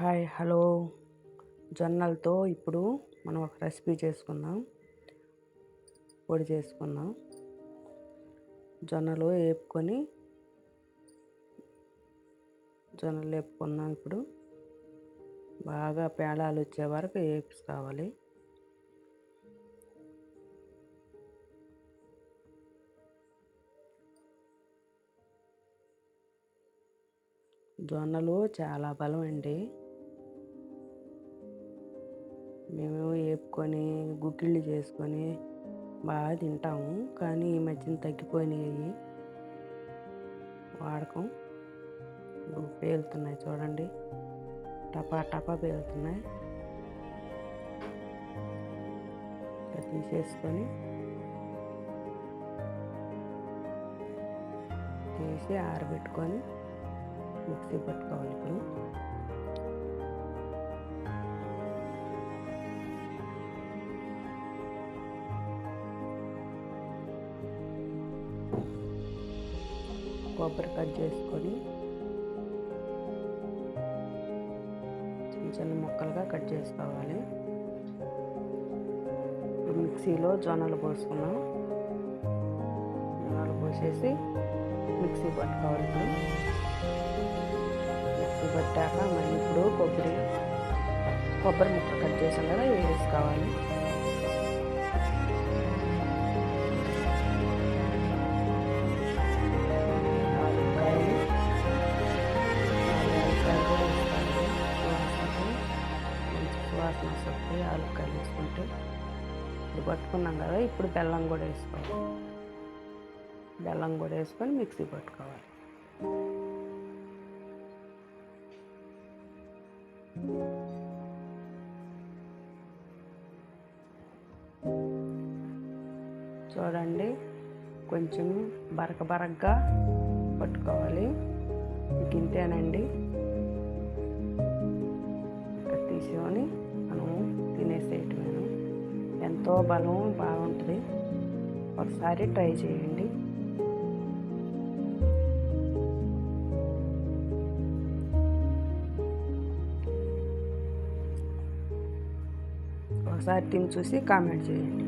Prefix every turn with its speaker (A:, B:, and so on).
A: Hi hello. జొన్నలతో ఇప్పుడు మనం ఒక రెసిపీ చేసుకుందాం. పొడి చేసుకుందాం. జొన్నలు వేపుకొని జొన్నలు వేపుకున్నాం ఇప్పుడు. బాగా పేలాలు వచ్చే వరకు వేపుకోవాలి. జొన్నలు చాలా బలం అండి. మేము వేపుకొని గుగ్గిళ్ళు చేసుకొని బాగా తింటాము. కానీ ఈ మధ్యన తగ్గిపోయినాయి. వాడకం పేలుతున్నాయి చూడండి. టపా టపా పేలుతున్నాయి. తీసేసుకొని తీసి ఆరబెట్టుకొని మిక్సీ పట్టుకోవాలి ఇప్పుడు. కొబ్బరి కట్ చేసుకొని చిన్న చిన్న ముక్కలుగా కట్ చేసుకోవాలి. మిక్సీలో జొన్నలు పోసుకున్నాం. జొన్నలు పోసేసి మిక్సీ పట్టుకోవాలి ఇప్పుడు. మిక్సీ పట్టాక మళ్ళీ ఇప్పుడు కొబ్బరి కొబ్బరి ముక్క కట్ చేసాం కదా వేసుకోవాలి. వాసన వస్తుంది ఆలుకాయలు వేసుకుంటే. ఇప్పుడు పట్టుకున్నాం కదా ఇప్పుడు బెల్లం కూడా వేసుకోవాలి. బెల్లం కూడా వేసుకొని మిక్సీ పట్టుకోవాలి. చూడండి కొంచెం బరక బరకగా పట్టుకోవాలి. ఇంతేనండి. తీసుకొని ఎంతో బలం బాగుంటుంది. ఒకసారి ట్రై చేయండి. ఒకసారి తిని చూసి కామెంట్ చేయండి.